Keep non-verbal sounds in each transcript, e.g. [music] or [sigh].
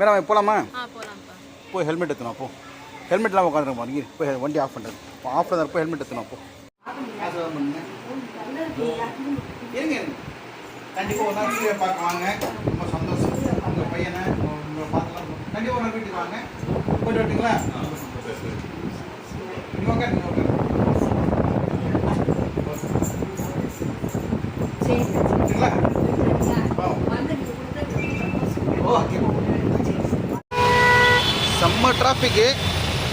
Madam போகலாமா போய் helmet எடுத்துனா போ. ஹெல்மெட்லாம் உட்காந்துருக்க பாருங்க போய் வண்டி ஆஃப் பண்ணுறது ஆஃப் பண்ணுறது போய் ஹெல்மெட் எடுத்துனா போ. இருங்க இருங்க. கண்டிப்பாக ஒரு நாள் வீடியோ பார்க்க வாங்க. ரொம்ப சந்தோஷம். உங்கள் பையனை உங்களை பார்க்கலாம் கண்டிப்பாக ஒரு நாள் வீட்டுக்கு வாங்க. போயிட்டு வரட்டுங்களா உட்காரு நீ உட்காரு சரிங்களா ஓகே செம்ம டிராஃபிக்கு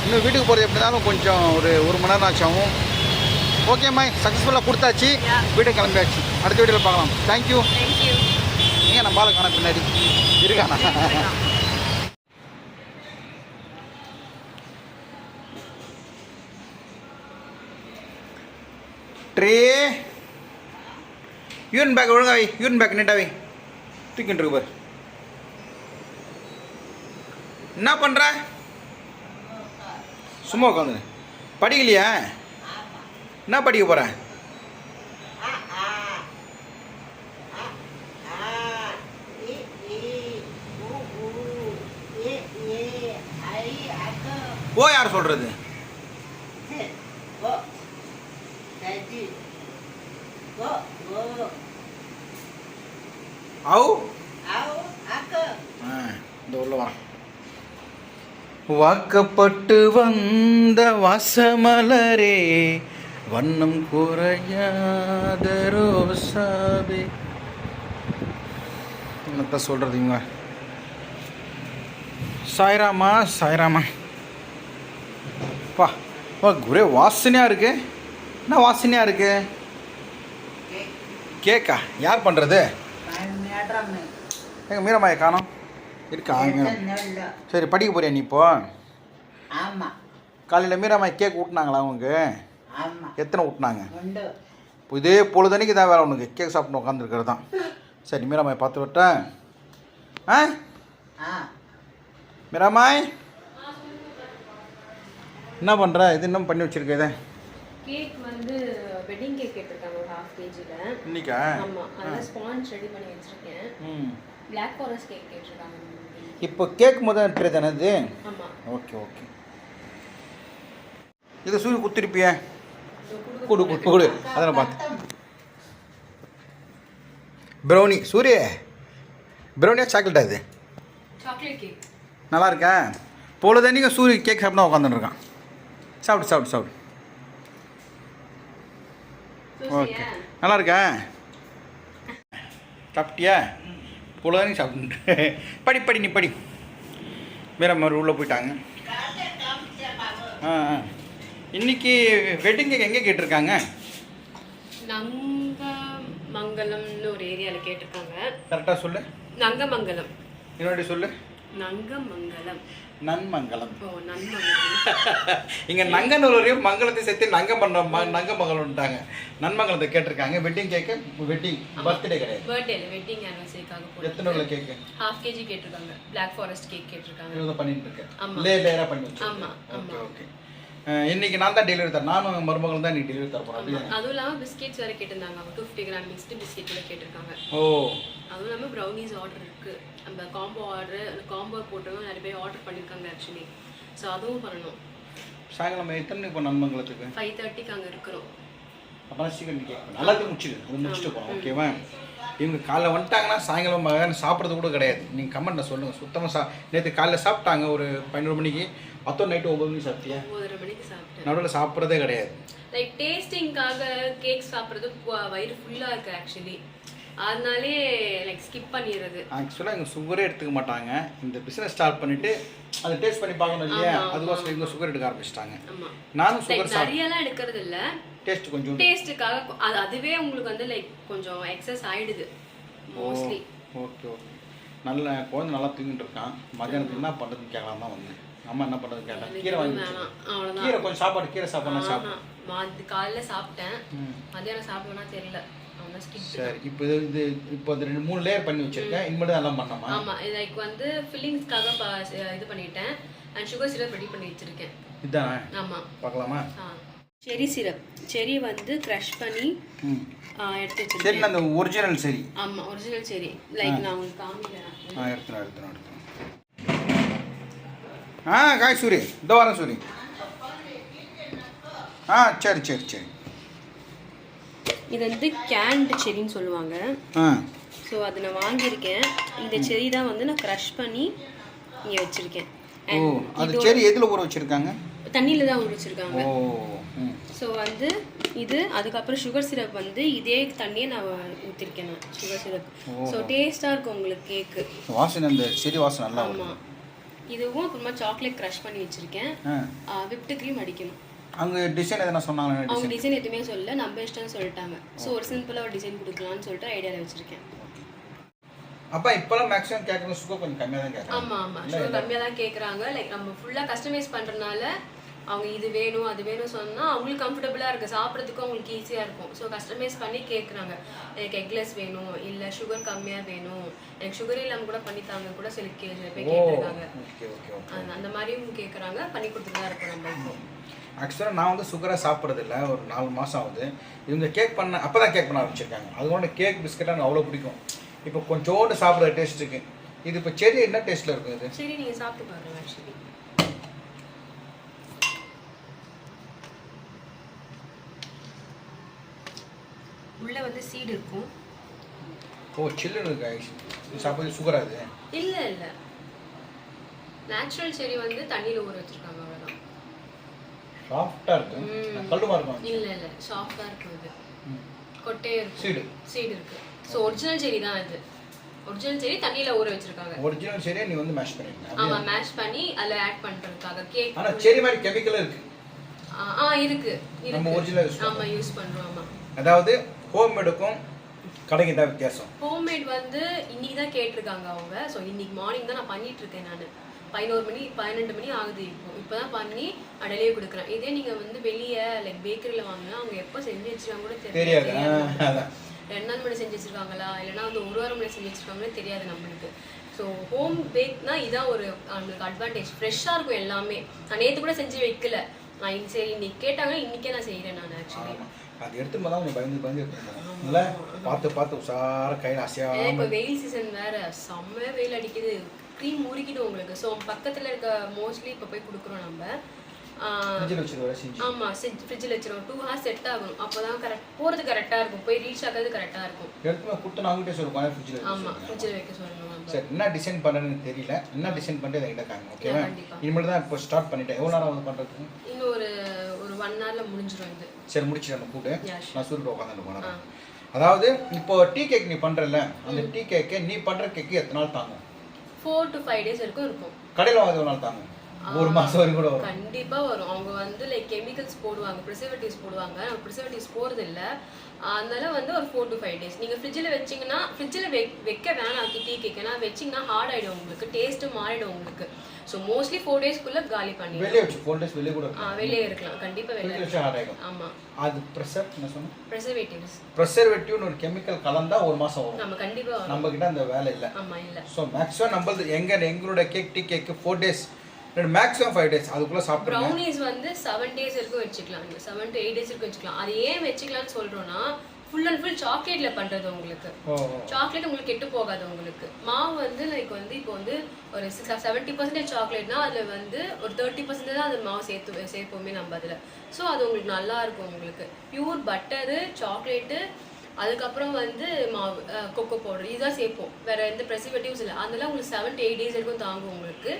இன்னும் வீட்டுக்கு போகிறது எப்படி இருந்தாலும் கொஞ்சம் ஒரு ஒரு மணி நேரம் ஆச்சு ஆகும் ஓகேம்மா சக்ஸஸ்ஃபுல்லாக கொடுத்தாச்சு. வீட்டுக்கு கிளம்பியாச்சு. அடுத்த வீடியோவில் பார்க்கலாம். தேங்க்யூ நீங்கள் நம்ம ஆளை காண பின்னாடி. இருக்கானா? ட்ரே யூன் பேக் ஒழுங்கா வை. யூன் பேக் நீட்டா வை. தூக்கிட்டு இருக்கு பாரு. என்ன பண்ணுற சும்மா உட்காந்து படிக்கலையா? என்ன படிக்க போகிற ஓ யார் சொல்கிறது அவு? இந்த உள்ள வா. வாக்கப்பட்டு வந்த வாசமலரே வண்ணம் குறையாத ரோசாவே. என்னத்த சொல்கிறது இவங்க? சாய்ராமா சாய்ராமா. பா பா ஒரே வாசனையாக இருக்கு? என்ன வாசனையாக இருக்கு? கேக்கா. யார் பண்ணுறது எங்கள் மீரமாயை காணோம். இருக்கா. சரி படிக்க போறியா நீ இப்போ? ஆமா. காலையில் மீராமாய் கேக் ஊட்டினாங்களா அவங்க? ஆமா. எத்தனை ஊட்டினாங்க? இதே பொழுதனைக்கு தான் வேலை உனக்கு. கேக் சாப்பிட்டு உட்காந்துருக்கிறது தான். சரி மீராமாய் பார்த்து விட்டேன் ஆ? ஆ. மீராமாய்? என்ன பண்ணுற இது இன்னும் பண்ணி வச்சிருக்க இதை? கேக் வந்து வெட்டிங் கேக் கேட்டிருக்காங்க ஒரு ஹாஃப் கேஜியில் இன்னைக்கா? ஆமாம் அதான் ஸ்பான்ஸ் ரெடி பண்ணி வச்சிருக்கேன். ம். பிளாக் ஃபாரஸ்ட் கேக் கேட்டிருக்காங்க இப்போ கேக் முதல் ட்ரே தானே இது ஆமாம் ஓகே ஓகே. இதை சூரிய குத்திருப்பியே கொடு கொடு கொடு அதெல்லாம் பார்த்து ப்ரௌனி சூரிய. ப்ரௌனியா சாக்லேட்டா இது? சாக்லேட் கேக் நல்லா இருக்கா? பொழுதன்னைக்கும் சூரிய கேக் சாப்பிட்டு உட்காந்துருக்கான் சாப்பிடு சாப்பிடு சாப்பிடு. ஓகே நல்லா இருக்கா சாப்பிட்டியா? பொழுதன்னைக்கு சாப்பிட்டு படி படி நீ படி. வேற மாதிரி உள்ளே போயிட்டாங்க. ஆ இன்னைக்கு வெட்டிங் கேக் எங்கே கேட்டிருக்காங்க? நங்கமங்கலம்னு ஒரு ஏரியாவில் கேட்டிருக்காங்க. கரெக்டாக சொல்லு. நங்கமங்கலம். இன்னொரு சொல்லு. நங்கமங்கலம். நன்மங்கலம். [laughs] இங்கே நங்கநல்லூரையும் மங்களத்தை சேர்த்து நங்க பண்ண நங்கமங்கலம்ட்டாங்க நன்மங்கலத்தை கேட்டிருக்காங்க. வெட்டிங் கேக்கு வெட்டிங் பர்த்டே கிடையாது. பர்த்டேல வெட்டிங் ஆனிவர்சரிக்காக எத்தனை உள்ள கேக்கு ஹாஃப் கேஜி கேட்டிருக்காங்க. பிளாக் ஃபாரஸ்ட் கேக் கேட்டிருக்காங்க. இவ்வளோ பண்ணிட்டு இருக்கேன். லே லேயராக பண்ணி ஆமா, ஓகே ஆமா. ஓகே இன்னைக்கு நான் தான் டெலிவரி தரேன். நானும் மருமகளும் தான் இன்னைக்கு டெலிவரி தர அப்படியே அதுவும் இல்லாமல் பிஸ்கெட்ஸ் வேறு கேட்டிருந்தாங்க. அவங்க two fifty gram mixed biscuit கூட கேட்டிருக்காங்க. ஓ. அதுவும் இல்லாமல் ப்ரௌனிஸ் ஆர்டர் இருக்கு. அந்த காம்போ ஆர்டர் அந்த காம்போ போட்டவங்க நிறைய பேர் ஆர்டர் பண்ணியிருக்காங்க ஆக்சுவலி ஸோ அதுவும் பண்ணணும். சாயங்காலம் எத்தனை இப்போ நன்மங்கலத்துக்கு ஃபைவ் தேர்ட்டிக்கு அங்கே இருக்கிறோம். அப்போ சீக்கிரம் கேட்கணும். எல்லாத்தையும் முடிச்சிடு அது முடிச்சுட்டு போகணும் ஓகேவா இவங்க காலைல வந்துட்டாங்கன்னா சாயங்காலம் சாப்பிட்றது கூட கிடையாது. நீங்கள் கமெண்ட்டில் சொல்லுங்கள் சுத்தமாக சா நேற்று காலைல சாப்பிட்டாங்க. ஒரு பதினோரு மணிக்கு. அத்தோ நைட்டு ஒம்பது மணிக்கு சாப்பிட்டியா? ஒன்பதரை மணிக்கு சாப்பிட்டேன். நடுவில் சாப்பிட்றதே கிடையாது. லைக் டேஸ்டிங்காக கேக் சாப்பிட்றது வயிறு ஃபுல்லாக இருக்கு ஆக்சுவலி அதனாலே லைக் ஸ்கிப் பண்ணிடுறது. ஆக்சுவலாக இவங்க சுகரே எடுத்துக்க மாட்டாங்க. இந்த பிஸ்னஸ் ஸ்டார்ட் பண்ணிவிட்டு அதை டேஸ்ட் பண்ணி பார்க்கணும் இல்லையா? அதுக்கோசரம் இவங்க சுகர் எடுக்க ஆரம்பிச்சிட்டாங்க. நானும் சுகர் நிறையலாம் எடுக்கிறது இல்ல டேஸ்ட் கொஞ்சம் டேஸ்ட்டுக்காக அது அதுவே உங்களுக்கு வந்து லைக் கொஞ்சம் எக்ஸஸ் ஆயிடுது மோஸ்ட்லி ஓகே ஓகே நல்ல குழந்தை நல்லா தூங்கிட்டு இருக்கான். மத்தியானத்துக்கு என்ன பண்ணுறதுன்னு கேட்கலாம் தான் வந்தேன். அம்மா என்ன பண்ணுறதுன்னு கேட்டேன் கீரை வாங்கி கீரை கொஞ்சம் சாப்பாடு கீரை சாப்பாடு சாப்பிடு. அது காலைல சாப்பிட்டேன். ம். மத்தியானம் சாப்பிடுவேனா தெரியல. சரி இப்போ இது இது இப்போ ரெண்டு மூணு லேயர் பண்ணி வச்சிருக்கேன். இனிமேல் தான் எல்லாம் பண்ணமா ஆமா லைக் வந்து ஃபில்லிங்ஸ்க்காக இது பண்ணிட்டேன். அண்ட் சுகர் சிரப் ரெடி பண்ணி வச்சிருக்கேன். இதுதானே ஆமா. பார்க்கலாமா? செரி சிரப் செரி வந்து க்ரஷ் பண்ணி எடுத்து சரி வச்சிருக்கேன். அந்த ஒரிஜினல் சரி. ஆமா ஒரிஜினல் செரி. லைக் நான் உங்களுக்கு காமிக்கிறேன். ஆ எடுத்துனோம் எடுத்துனோம் எடுத்துனோம் ஆ காய் சூரி இந்த வாரம் சூரி ஆ சரி சரி சரி இது வந்து கேண்ட் செரின்னு சொல்லுவாங்க. ஸோ அதை நான் வாங்கியிருக்கேன். இந்த செரி தான் வந்து நான் க்ரஷ் பண்ணி இங்கே வச்சுருக்கேன். ஓ அது சரி எதில் ஊற வச்சுருக்காங்க? தண்ணியில் தான் ஊற வச்சுருக்காங்க. ஸோ வந்து இது அதுக்கப்புறம் சுகர் சிரப் வந்து இதே தண்ணியை நான் ஊற்றிருக்கேன் நான் சுகர் சிரப் ஸோ டேஸ்ட்டாக இருக்கும் உங்களுக்கு கேக்கு வாசனை அந்த செடி வாசனை நல்லா ஆமாம் இதுவும் அப்புறமா சாக்லேட் க்ரஷ் பண்ணி வச்சுருக்கேன். விப்டு க்ரீம் அடிக்கணும். அங்கே டிசைன் எதனா சொன்னாங்க அவங்க டிசைன் எதுவுமே சொல்லல நம்ம இஷ்டம்னு சொல்லிட்டாங்க. ஸோ ஒரு சிம்பிளாக ஒரு டிசைன் கொடுக்கலாம்னு சொல்லிட்டு ஐடியாவில் வச்சுருக்கேன். அப்பா இப்போலாம் மேக்ஸிமம் கேட்குறது சுகர் கொஞ்சம் கம்மியாக தான் கேட்குறாங்க ஆமாம் ஆமாம் சுகர் கம்மியாக தான் கேட்குறாங்க. லைக் நம்ம ஃபுல்லாக கஸ்டமைஸ் பண்ணுறதுனால அவங்க இது வேணும் அது வேணும் சொன்னால் அவங்களுக்கு கம்ஃபர்டபுளாக இருக்குது சாப்பிட்றதுக்கும் அவங்களுக்கு ஈஸியாக இருக்கும். ஸோ கஸ்டமைஸ் பண்ணி கேட்குறாங்க எனக்கு எக்லெஸ் வேணும் இல்லை சுகர் கம்மியாக வேணும். எனக்கு சுகர் இல்லாமல் கூட பண்ணித்தாங்க கூட சில கே பேர் கேட்டிருக்காங்க. ஓகே ஓகே ஓகே அந்த- மாதிரியும் கேட்குறாங்க பண்ணி கொடுத்துட்டு தான் இருக்கோம் நம்ம இப்போ. ஆக்சுவலாக நான் வந்து சுகரை சாப்பிட்றது இல்ல ஒரு நாலு மாதம் ஆகுது. இவங்க கேக் பண்ண அப்போ தான் கேக் பண்ண ஆரம்பிச்சிருக்காங்க. அதுக்கோட கேக் பிஸ்கெட்டாக எனக்கு அவ்வளோ பிடிக்கும். இப்போ கொஞ்சோண்டு சாப்பிட்ற டேஸ்ட் இருக்கு இது இப்போ செடி என்ன டேஸ்ட்டில் இருக்கும் இது சரி நீங்கள் சாப்பிட்டு பாருங்க ஆக்சுவலி உள்ள வந்து சீடு இருக்கும். ஓ சில்லுன்னு இருக்கு சாப்பிட்றது சுகரா இது? இல்ல இல்ல. நேச்சுரல் செரி வந்து தண்ணியில ஊற வச்சிருக்காங்க அவ்வளவுதான். சாஃப்டாக இருக்கு. கல்லுமா இருக்கும். இல்ல இல்ல. சாஃப்டா இருக்கும் இது. ம். கொட்டையே இருக்கும். சீடு சீடு இருக்கு. ஸோ ஒரிஜினல் செரி தான் இது. ஒரிஜினல் செரி தண்ணியில ஊற வச்சிருக்காங்க. ஒரிஜினல் செடியை நீ வந்து மேஷ் பண்ணிருக்க ஆமா மேஷ் பண்ணி அதுல ஆட் பண்றதுக்காக கேக் ஆனால் செடி மாதிரி கெமிக்கலும் இருக்கு. ஆ இருக்கு. நம்ம இருக்கு. ஒரிஜினல் ஆமா யூஸ் பண்றோம் ஆமா. அதாவது ஹோம்மேடுக்கும் கடைக்கு தான் வித்தியாசம். ஹோம்மேட் வந்து இன்னைக்கு தான் கேட்டிருக்காங்க அவங்க. ஸோ இன்னைக்கு மார்னிங் தான் நான் பண்ணிட்டு இருக்கேன் நான். பதினோரு மணி பன்னெண்டு மணி ஆகுது இப்போ. இப்போ தான் பண்ணி டெலிவரி கொடுக்குறேன். இதே நீங்கள் வந்து வெளியே லைக் பேக்கரியில் வாங்கினா அவங்க எப்போ செஞ்சு வச்சிருக்காங்க கூட தெரியாது. ரெண்டு நாள் மணி செஞ்சு வச்சிருக்காங்களா? இல்லைன்னா வந்து ஒரு வாரம் மணி செஞ்சு வச்சிருக்காங்களே தெரியாது நம்மளுக்கு. ஸோ ஹோம் பேக்னா இதான் ஒரு நம்மளுக்கு அட்வான்டேஜ் ஃப்ரெஷ்ஷாக இருக்கும் எல்லாமே. நான் நேற்று கூட செஞ்சு வைக்கல. நான் சரி இன்னைக்கு கேட்டாங்க இன்னைக்கே நான் செய்கிறேன் நான் ஆக்சுவலி. அது எடுத்து போதான் கொஞ்சம் பயந்து பயந்து இல்லை பார்த்து பார்த்து உஷார கையில் அசையாம இப்போ வெயில் சீசன் வேற. செம்ம வெயில் அடிக்குது. க்ரீம் உருக்கிது உங்களுக்கு. ஸோ பக்கத்தில் இருக்க மோஸ்ட்லி இப்போ போய் கொடுக்குறோம் நம்ம. ஆமாம் ஃப்ரிட்ஜில் வச்சிருவோம். டூ ஹார்ஸ் செட் ஆகணும். அப்போ தான் கரெக்ட் போகிறது கரெக்டாக இருக்கும். போய் ரீச் ஆகிறது கரெக்டாக இருக்கும். எடுத்து நான் அவங்ககிட்ட சொல்லுவேன் ஃப்ரிட்ஜில் ஆமாம் ஃப்ரிட்ஜில் வைக்க சொல்லணும் நம்ம. சரி என்ன டிசைன் பண்ணுறதுன்னு தெரியல. என்ன டிசைன் பண்ணிட்டு என்கிட்ட காங்க ஓகேவா. இனிமேல் தான் இப்போ ஸ்டார்ட் பண்ணிட்டேன். எவ்வளோ நேரம் வந்து பண்ணுறதுக்கு இன்னும் ஒரு ஒன் ஹவரில் முடிஞ்சிடும் இது. சரி முடிச்சு நம்ம கூட்டு. நான் சூரிய உட்காந்துட்டு ஆ. போனேன் அதாவது இப்போ டீ கேக் நீ பண்ணுறல அந்த டீ கேக்கை நீ பண்ணுற கேக்கு எத்தனை நாள் தாங்கும்? ஃபோர் டு ஃபைவ் டேஸ் வரைக்கும் இருக்கும். கடையில் வாங்க நாள் தாங்கும்? ஒரு மாதம் வரைக்கும் கூட வரும். கண்டிப்பா வரும். அவங்க வந்து லைக் கெமிக்கல்ஸ் போடுவாங்க ப்ரிசர்வேட்டிவ்ஸ் போடுவாங்க. நம்ம ப்ரிசர்வேட்டிவ்ஸ் போறது இல்ல அதனால வந்து ஒரு ஃபோர் டு ஃபைவ் டேஸ் நீங்க ஃப்ரிட்ஜில் வச்சீங்கன்னா ஃப்ரிட்ஜில் வைக்க வேணாம் டீ கேட்கனா வச்சீங்கன்னா ஹார்ட் ஆயிடும் உங்களுக்கு. டேஸ்ட்டும் மாறிடும் உங்களுக்கு. ஸோ மோஸ்ட்லி ஃபோர் டேஸ்க்குள்ள காலி பண்ணிடலாம் வெளியே வச்சு ஃபோர் டேஸ் வெளியே கூட ஆ, வெளியே இருக்கலாம். கண்டிப்பா வெளியே வச்சு ஹார்ட் ஆகிடும் ஆமா. அது ப்ரெஷர் என்ன சொன்னேன்? ப்ரிசர்வேட்டிவ்ஸ் ப்ரெசர்வேட்டிவ்னு ஒரு கெமிக்கல் கலந்தா ஒரு மாதம் வரும். நம்ம கண்டிப்பா வரும். நம்ம கிட்ட அந்த வேலை இல்லை. ஆமா இல்ல. ஸோ மேக்ஸிமம் நம்மளது எங்க எங்களோட cake tea cake four days maximum five days அதுக்குள்ளே சாப்பிட்ருங்க ப்ரௌனிஸ் வந்து செவன் டேஸ் வரைக்கும் வச்சுக்கலாம் நீங்கள் செவன் டு எயிட் டேஸ் வரைக்கும் வச்சுக்கலாம். அது ஏன் வச்சுக்கலாம்னு சொல்றோம்னா ஃபுல் அண்ட் ஃபுல் சாக்லேட்ல பண்றது உங்களுக்கு. சாக்லேட் உங்களுக்கு கெட்டு போகாது உங்களுக்கு. மாவு வந்து லைக் வந்து இப்போ வந்து ஒரு செவன்ட்டி பர்சன்டேஜ் சாக்லேட்னா அதில் வந்து ஒரு தேர்ட்டி பர்சன்டேஜ் தான் அது மாவு சேர்த்து சேர்ப்போமே நம்ம அதில். ஸோ அது உங்களுக்கு நல்லா இருக்கும் உங்களுக்கு. பியூர் பட்டரு சாக்லேட்டு அதுக்கப்புறம் வந்து மாவு கொக்கோ பவுடர் இதுதான் சேர்ப்போம். வேற எந்த ப்ரெசிவேட்டிவ்ஸ் இல்லை. அதெல்லாம் உங்களுக்கு செவன் டு எயிட் டேஸ் வரைக்கும் தாங்கும் உங்களுக்கு.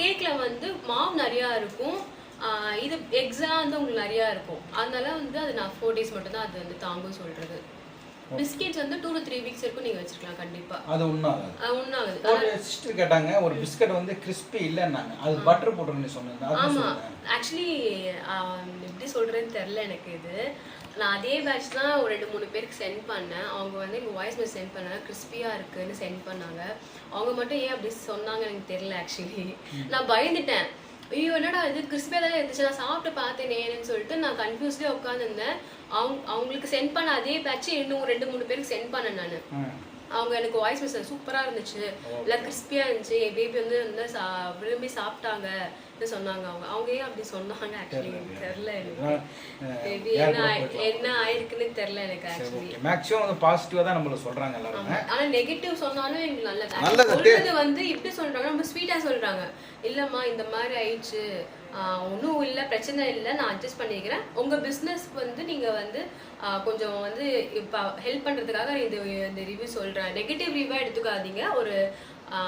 கேக்கில் வந்து மாவு நிறையா இருக்கும். இது எல்லாம் வந்து உங்களுக்கு நிறையா இருக்கும். அதனால வந்து அது நான் ஃபோர் டேஸ் மட்டும் தான் அது வந்து தாங்கும் சொல்றது. பிஸ்கெட்ஸ் வந்து டூ டு த்ரீ வீக்ஸ் வரைக்கும் நீங்கள் வச்சிருக்கலாம் கண்டிப்பாக அது ஒன்றாகுது ஒரு சிஸ்டர் கேட்டாங்க ஒரு பிஸ்கட் வந்து கிறிஸ்பி இல்லைன்னாங்க. அது பட்டர் போட்டுருன்னு சொன்னீங்க அது ஆமா. சொல்லுங்க ஆக்சுவலி எப்படி சொல்றேன்னு தெரில எனக்கு இது. நான் அதே பேட்ச் தான் ஒரு ரெண்டு மூணு பேருக்கு சென்ட் பண்ணேன். அவங்க வந்து எனக்கு வாய்ஸ் மெசேஜ் சென்ட் பண்ணாங்க. கிறிஸ்பியாக இருக்குன்னு சென்ட் பண்ணாங்க. அவங்க மட்டும் ஏன் அப்படி சொன்னாங்க எனக்கு தெரியல ஆக்சுவலி நான் பயந்துட்டேன். ஐயோ என்னடா இது? கிறிஸ்பியாக தான் இருந்துச்சு. நான் சாப்பிட்டு பார்த்தேனேன்னு சொல்லிட்டு நான் கன்ஃபியூஸ்லேயே உட்காந்துருந்தேன் அவங்க அவங்களுக்கு சென்ட் பண்ண அதே பேட்ச் இன்னும் ரெண்டு மூணு பேருக்கு சென்ட் பண்ணேன் நான். அவங்க எனக்கு வாய்ஸ் மெசேஜ் சூப்பரா இருந்துச்சு. எல்லாம் கிறிஸ்பியா இருந்துச்சு. என் பேபி வந்து நல்லா சா விரும்பி சாப்பிட்டாங்க. சொன்னாங்க அவங்க. அவங்க ஏன் அப்படி சொன்னாங்க ஆக்சுவலி தெரியல எனக்கு. என்ன என்ன ஆயிருக்குன்னு தெரியல எனக்கு ஆக்சுவலி மேக்ஸிமம் வந்து பாசிட்டிவாக தான் நம்மள சொல்கிறாங்க எல்லாருமே. ஆனா நெகட்டிவ் சொன்னாலும் எங்களுக்கு நல்லது. நல்லது. வந்து எப்படி சொல்றாங்க ரொம்ப ஸ்வீட்டா சொல்றாங்க. இல்லம்மா இந்த மாதிரி ஆயிடுச்சு. ஒண்ணும் இல்ல பிரச்சனை இல்ல நான் அட்ஜஸ்ட் பண்ணிக்கிறேன். உங்க பிசினஸ்க்கு வந்து நீங்க வந்து கொஞ்சம் வந்து இப்ப ஹெல்ப் பண்றதுக்காக இது இந்த ரிவ்யூ சொல்றேன். நெகட்டிவ் ரிவ்யூவா எடுத்துக்காதீங்க. ஒரு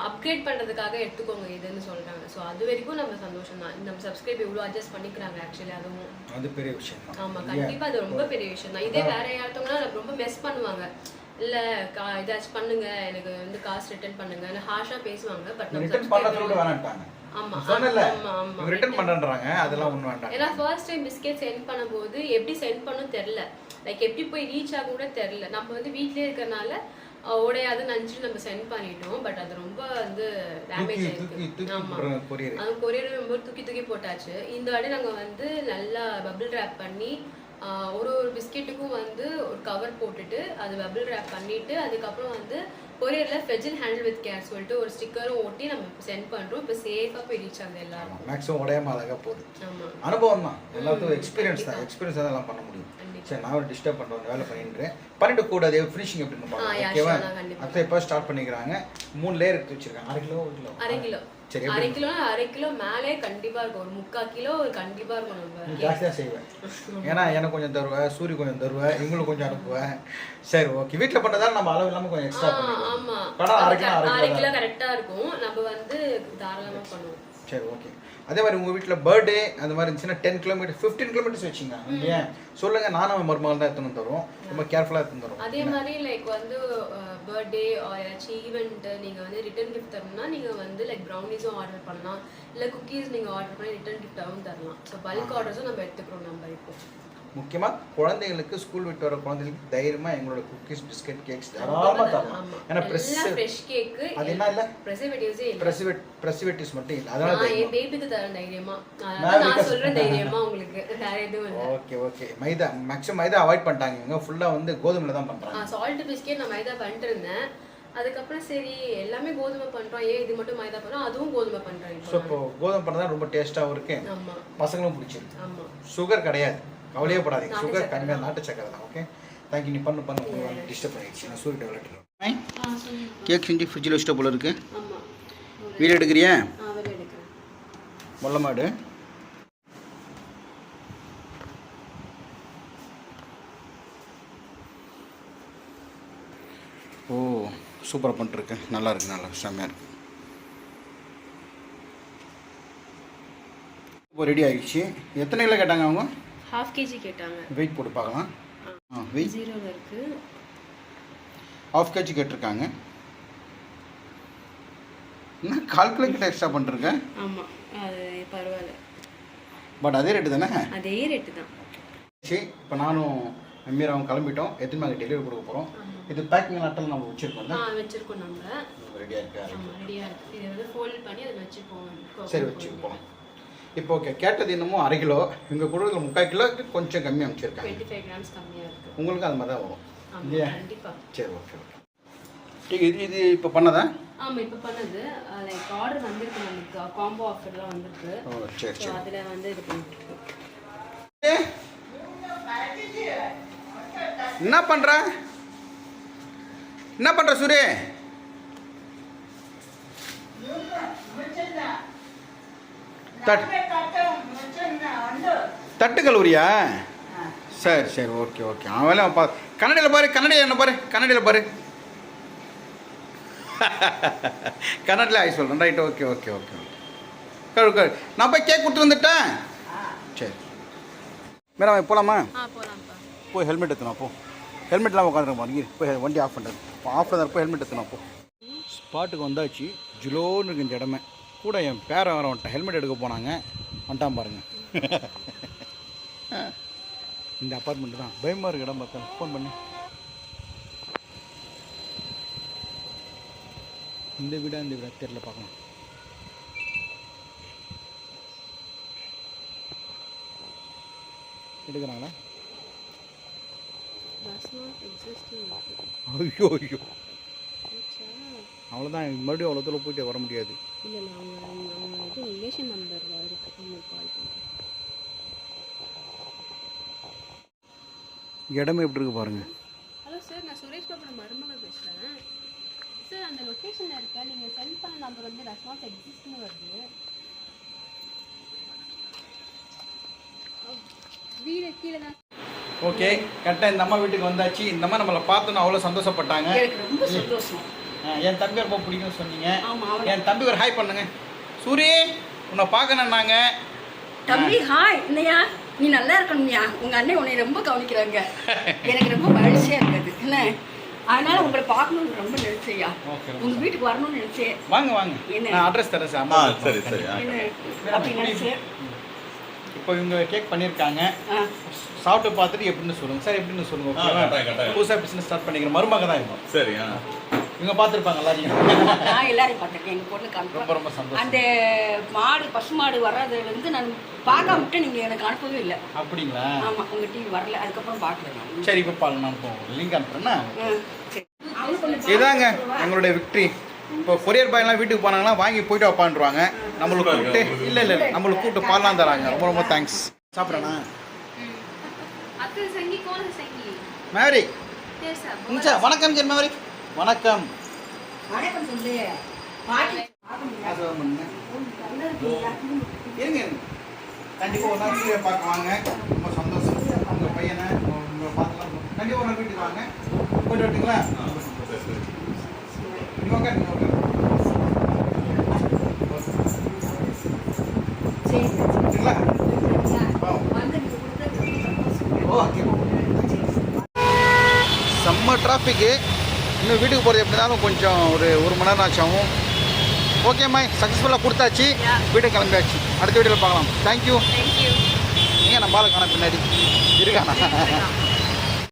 அப்கிரேட் பண்றதுக்காக எடுத்துக்கோங்க இதுன்னு சொல்றாங்க. ஸோ அது வரைக்கும் நம்ம சந்தோஷம் தான் நம்ம சப்ஸ்கிரைப் இவ்வளோ அட்ஜஸ்ட் பண்ணிக்கிறாங்க ஆக்சுவலி அதுவும். அது பெரிய விஷயம் தான் ஆமா கண்டிப்பா அது ரொம்ப பெரிய விஷயம் தான் இதே வேற யார்த்தவங்கன்னா ரொம்ப மெஸ் பண்ணுவாங்க. இல்ல கா இதாச்சும் பண்ணுங்க. எனக்கு வந்து காசு ரிட்டர்ன் பண்ணுங்க. ஹார்ஷா பேசுவாங்க பட் நம்ம வேண்டாம். ஏன்னா ஃபர்ஸ்ட் டைம் பிஸ்கெட் சென்ட் பண்ணும்போது எப்படி சென்ட் பண்ணும் தெரியல. லைக் எப்படி போய் ரீச் ஆகும் கூட தெரியல. நம்ம வந்து வீட்லயே இருக்கறனால உடையாதுன்னு நினச்சிட்டு நம்ம சென்ட் பண்ணிட்டோம். பட் அது ரொம்ப வந்து டேமேஜ் ஆயிருக்கு. தூக்கி ஆமா. போடுறாங்க கொரியர் அது கொரியர் ரொம்ப தூக்கி தூக்கி போட்டாச்சு. இந்த வாட்டி நாங்கள் வந்து நல்லா பபிள் ரேப் பண்ணி ஒரு ஒரு பிஸ்கெட்டுக்கும் வந்து ஒரு கவர் போட்டுட்டு அது பபிள் ரேப் பண்ணிட்டு அதுக்கப்புறம் வந்து கொரியரில் ஃபெஜில் ஹேண்டில் வித் கேர் சொல்லிட்டு ஒரு ஸ்டிக்கரும் ஒட்டி நம்ம சென்ட் பண்ணுறோம் இப்போ சேஃபாக போய் ரீச் ஆகுது எல்லாரும். மேக்ஸிமம் உடையாம அழகாக போகுது. அனுபவம் தான். எல்லாத்துக்கும் எக்ஸ்பீரியன்ஸ் தான். எக்ஸ்பீரியன்ஸ் தான் எல்லாம் பண்ண முடியும். சரி நான் ஒரு டிஸ்டர்ப் பண்ணுறேன் வேலை பண்ணிட்டு பண்ணிட்டு கூடாது ஃபினிஷிங் எப்படின்னு பார்க்கலாம் ஓகேவா. அடுத்து எப்போ ஸ்டார்ட் பண்ணிக்கிறாங்க? மூணு லேயர் எடுத்து வச்சிருக்காங்க. அரை கிலோ ஒரு கிலோ? அரை கிலோ. சரி அரை கிலோ அரை கிலோ மேலே கண்டிப்பா இருக்கும். ஒரு முக்கால் கிலோ கண்டிப்பா இருக்கும் ஜாஸ்தியாக செய்வேன் ஏன்னா எனக்கு கொஞ்சம் தருவேன் சூரிய கொஞ்சம் தருவேன் இவங்களுக்கு கொஞ்சம் அனுப்புவேன் சரி ஓகே வீட்டில் பண்ணதால நம்ம அளவு இல்லாமல் கொஞ்சம் எக்ஸ்ட்ரா பண்ணுவோம் ஆமா. படம் அரை கிலோ அரை கிலோ கிலோ கரெக்டா இருக்கும். நம்ம வந்து தாராளமா பண்ணுவோம். சரி ஓகே அதே மாதிரி உங்கள் வீட்டில் பர்த்டே அந்த மாதிரி இருந்துச்சுன்னா டென் கிலோமீட்டர் ஃபிஃப்டீன் கிலோமீட்டர்ஸ் வச்சுங்க இல்லையா? சொல்லுங்கள் நானும் மருமகள் தான் எடுத்துன்னு தருவோம் ரொம்ப கேர்ஃபுல்லாக எடுத்துன்னு தருவோம் அதே மாதிரி லைக் வந்து பர்த்டே ஏதாச்சும் ஈவெண்ட் நீங்க வந்து ரிட்டர்ன் கிஃப்ட் தரணும்னா நீங்க வந்து லைக் ப்ரௌனிஸும் ஆர்டர் பண்ணலாம். இல்ல குக்கீஸ் நீங்க ஆர்டர் பண்ணி ரிட்டர்ன் கிஃப்டாகவும் தரலாம். ஸோ பல்க் ஆர்டர்ஸும் நம்ம எடுத்துக்கிறோம் நம்ம இப்போ. முக்கியமாக குழந்தைங்களுக்கு ஸ்கூல் விட்டு வர குழந்தைங்களுக்கு தைரியமாக எங்களோட குக்கீஸ் பிஸ்கட் கேக்ஸ் தாராளமாக தரலாம். ஏன்னா ப்ரெஸ் அது என்ன இல்லை? ப்ரெசிவேட் ப்ரெசிவேட்டிவ்ஸ் மட்டும் இல்லை. அதனால okay okay. Maida maximum maida avoid பண்ணிட்டாங்க இவங்க. ஃபுல்லாக வந்து கோதுமையில் தான் பண்ணுறாங்க சால்ட் பிஸ்கெட் நான் மைதா பண்ணிட்டு இருந்தேன் அதுக்கப்புறம் சரி எல்லாமே கோதுமை பண்றோம். ஏன் இது மட்டும் மைதா பண்றோம் அதுவும் கோதுமை பண்றேன் ஸோ இப்போ கோதுமை பண்ண தான் ரொம்ப டேஸ்ட்டாகவும் இருக்கு. பசங்களும் பிடிச்சிருக்கு. சுகர் கிடையாது. கவலையே படாதீங்க. சுகர் கம்மியாக நாட்டு சக்கரை தான் ஓகே தேங்க்யூ நீ பண்ணு பண்ணு டிஸ்டர்ப் பண்ணிடுச்சு. நான் சூரிய விளையாட்டுறேன் கேக் செஞ்சு ஃப்ரிட்ஜில் வச்சுட்ட போல இருக்கு. வீடு எடுக்கிறியா? எடுக்கிறேன். மொல்லமாடு ஓ சூப்பராக பண்ணிட்டுருக்கு. நல்லா இருக்கு நல்லா செம்மையாக இருக்கு. இப்போ ரெடி ஆகிடுச்சு எத்தனை கிலோ கேட்டாங்க அவங்க? ஹாஃப் கேஜி கேட்டாங்க. வெயிட் போட்டு பார்க்கலாம். ஆ. வெயிட் ஜீரோல இருக்கு. ஆஃப் கேஜி கேட்டிருக்காங்க. என்ன கால் கிலோ கிட்ட எக்ஸ்ட்ரா பண்ணிருக்க? ஆமா அது பரவாயில்ல. பட் அதே ரேட்டு தானே? அதே ரேட்டு தான். சரி இப்போ நானும் மீராவும் கிளம்பிட்டோம். எத்தனை நாங்கள் டெலிவரி கொடுக்க போகிறோம் இது பேக்கிங் அட்டல் நம்ம வச்சுருக்கோம் ஆ வச்சிருக்கோம் நம்ம. ரெடியாக இருக்கு? ஆமா ரெடியா இருக்கு. இதை வந்து ஃபோல்ட் பண்ணி அதை வச்சுப்போம். சரி வச்சுப்போம். இப்போ ஓகே கேட்டது என்னமோ அரை கிலோ. இங்கே கொடுக்குற முக்கால் கிலோ கொஞ்சம் கம்மி அமைச்சிருக்காங்க. உங்களுக்கு அது மாதிரி தான் வரும் இல்லையா? சரி ஓகே ஓகே சரி, இது இது இப்போ பண்ணதா? ஆமா இப்போ பண்ணது. லைக் ஆர்டர் வந்திருக்கு நமக்கு. காம்போ ஆஃபர்லாம் வந்திருக்கு. ஓ சரி சரி. அதுல வந்து இது பண்ணிட்டுருக்கோம் ஏ, என்ன பண்ற? என்ன பண்ற சூரிய தட் தட்டு கல்லூரியா? சரி சரி ஓகே ஓகே. அவன் பா கன்னடையில் பாரு கன்னடி என்ன பாரு கன்னடியில் பாரு. கன்னடியில் ஆகி சொல்கிறேன் right okay okay okay okay கழு கழு நான் போய் கேக் கொடுத்து வந்துட்டேன். சரி. மேடம் போகலாமா போய் ஹெல்மெட் எடுத்துனா போ. ஹெல்மெட் இல்லாமல் உட்காந்துருக்க பாருங்க போய் வண்டி ஆஃப் பண்ணுறது இப்போ ஆஃப் பண்ண போய் ஹெல்மெட் எடுத்துனா போ. ஸ்பாட்டுக்கு வந்தாச்சு. ஜுலோன்னு இருக்கு இந்த இடமே. கூட என் பேரை வர வந்துட்டேன். ஹெல்மெட் எடுக்க போனாங்க. வந்துட்டான் பாருங்க. [laughs] இந்த அப்பார்ட்மெண்ட் தான். பயமாக இருக்கு இடம் பார்த்தேன் ஃபோன் பண்ணி. இந்த வீடாக இந்த வீடாக தெரியல பார்க்கலாம். எடுக்கிறாங்களா? ஐயோ ஐயோ. அவ்வளோதான் மறுபடியும் அவ்வளோ தூரம் போயிட்டு வர முடியாது. இல்லை அவங்க அவங்க அவங்க இது ரிலேஷன் நம்பர் இருக்குது கால் பண்ணுறேன் இடமே எப்படி இருக்கு பாருங்க. ஹலோ சார் நான் சுரேஷ் பாபு மருமக பேசுகிறேன் சார் அந்த லொக்கேஷனில் இருக்கேன் நீங்கள் சென்ட் பண்ண நம்பர் வந்து நாட் எக்ஸிஸ்ட்னு வருது. வீடு கீழே தான். ஓகே கரெக்டாக இந்த அம்மா வீட்டுக்கு வந்தாச்சு. இந்த அம்மா நம்மளை பார்த்தோன்னு அவ்வளோ சந்தோஷப்பட்டாங்க. என் தம்பி ரொம்ப பிடிக்கும்னு சொன்னீங்க. என் தம்பி ஒரு ஹாய் பண்ணுங்க. சூரி உன்னை பார்க்கணும் நாங்கள் தம்பி ஹாய் இல்லையா நீ நல்லா இருக்கணும்யா. உங்க அண்ணன் உன்னை ரொம்ப கவனிக்கிறாங்க. எனக்கு ரொம்ப மகிழ்ச்சியா இருக்குது என்ன? அதனால உங்களை பார்க்கணும்னு ரொம்ப நினைச்சேயா ஓகே உங்க வீட்டுக்கு வரணும்னு நினைச்சேன். வாங்க வாங்க. என்ன? நான் அட்ரஸ் தரேன் சார். ஆ சரி சரி. அப்படி நினைச்சேன். இப்போ இவங்க கேக் பண்ணியிருக்காங்க. சாப்பிட்டு பார்த்துட்டு எப்படின்னு சொல்லுங்க. சார் எப்படின்னு சொல்லுங்க. புதுசாக பிஸ்னஸ் ஸ்டார்ட் பண்ணிக்கிற மருமக தான் இவங்க. சரி ஆ. இவங்க பார்த்துருப்பாங்க எல்லாரையும். நான் எல்லாரையும் பார்த்துருக்கேன். எங்க பொண்ணு ரொம்ப ரொம்ப சந்தோஷம். அந்த மாடு பசு மாடு வர்றது வந்து நான் பார்க்காம விட்டு நீங்க எனக்கு அனுப்பவே இல்லை. அப்படிங்களா? ஆமா உங்க டிவி வரல. அதுக்கப்புறம் பார்க்கல நான். சரி இப்போ பாருங்க நான் இப்போ லிங்க் அனுப்புறேன்னா? சரி. இதாங்க எங்களுடைய விக்ட்ரி இப்போ கொரியர் பாய்லாம் வீட்டுக்கு போனாங்கன்னா வாங்கி போயிட்டு உட்காந்துருவாங்க நம்மளுக்கு கூப்பிட்டு இல்லை இல்லை நம்மளுக்கு கூப்பிட்டு பால்லாம் தராங்க. ரொம்ப ரொம்ப தேங்க்ஸ் சாப்பிட்றேண்ணா. அத்தை சங்கி கோன சங்கி மேரி சரி சார் வணக்கம் ஜென் மேரி. வணக்கம். வணக்கம் சொல்லு. பாட்டி இருங்க கண்டிப்பாக ஒரு நாள் வீடியோ பார்க்க வாங்க. ரொம்ப சந்தோஷம். உங்கள் பையனை உங்களை கண்டிப்பாக ஒரு நாள் வீட்டுக்கு வாங்க. போயிட்டு வரட்டுங்களா. நீ உட்காரு, நீ உட்காரு. செம்ம டிராஃபிக்கு இன்னும் வீட்டுக்கு போகிறது எப்படினாலும் கொஞ்சம் ஒரு ஒரு மணி நேரம் ஆச்சு ஆகும். ஓகேம்மா சக்ஸஸ்ஃபுல்லாக கொடுத்தாச்சு. வீட்டுக்கு கிளம்பியாச்சு. அடுத்த வீடியோவில் பார்க்கலாம். தேங்க்யூ நீங்கள் நம்ம ஆளை காண பின்னாடி. இருக்காண்ணா [laughs]